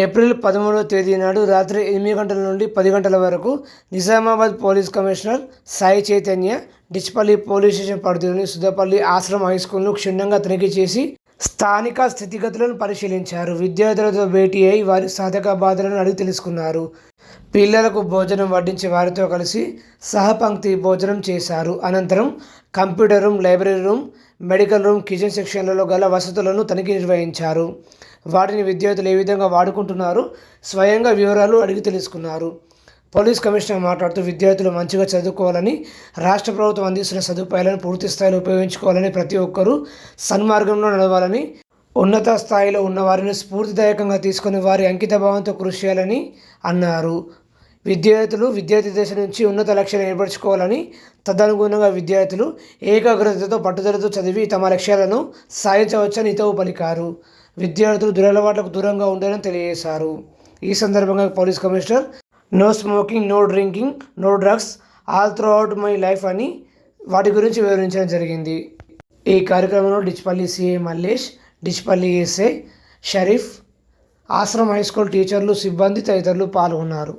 April పదమూడవ తేదీ నాడు రాత్రి ఎనిమిది గంటల నుండి పది గంటల వరకు Nizamabad police commissioner Sai Chaitanya Dichpally police station పరిధిలోని సుధాపల్లి ఆశ్రమ హై స్కూల్ను క్షుణ్ణంగా తనిఖీ చేసి స్థానిక స్థితిగతులను పరిశీలించారు. విద్యార్థులతో భేటీ అయి వారి సాధక బాధలను అడిగి తెలుసుకున్నారు. పిల్లలకు భోజనం వడ్డించి వారితో కలిసి సహపంక్తి భోజనం చేశారు. అనంతరం computer room library room medical room kitchen సెక్షన్లలో గల వసతులను తనిఖీ నిర్వహించారు. వాటిని విద్యార్థులు ఏ విధంగా వాడుకుంటున్నారు? స్వయంగా వివరాలు అడిగి తెలుసుకున్నారు. పోలీస్ కమిషనర్ మాట్లాడుతూ విద్యార్థులు మంచిగా చదువుకోవాలని రాష్ట్ర ప్రభుత్వం అందిస్తున్న సదుపాయాలను పూర్తి స్థాయిలో ఉపయోగించుకోవాలని ప్రతి ఒక్కరూ సన్మార్గంలో నడవాలని ఉన్నత స్థాయిలో ఉన్న వారిని స్ఫూర్తిదాయకంగా తీసుకొని వారి అంకిత భావంతో కృషి చేయాలని అన్నారు. విద్యార్థులు విద్యార్థి దశ నుంచి ఉన్నత లక్ష్యాలు ఏర్పరచుకోవాలని తదనుగుణంగా విద్యార్థులు ఏకాగ్రతతో పట్టుదలతో చదివి తమ లక్ష్యాలను సాధించవచ్చని ఇతవు పలికారు. విద్యార్థులు దురలవాట్లకు దూరంగా ఉండాలని తెలియజేశారు. ఈ సందర్భంగా police commissioner no smoking no drinking no drugs all throughout my life అని వాటి గురించి వివరించడం జరిగింది. ఈ కార్యక్రమంలో Dichpally CA Mallesh Dichpally SA Sharif Ashram high school టీచర్లు సిబ్బంది తదితరులు పాల్గొన్నారు.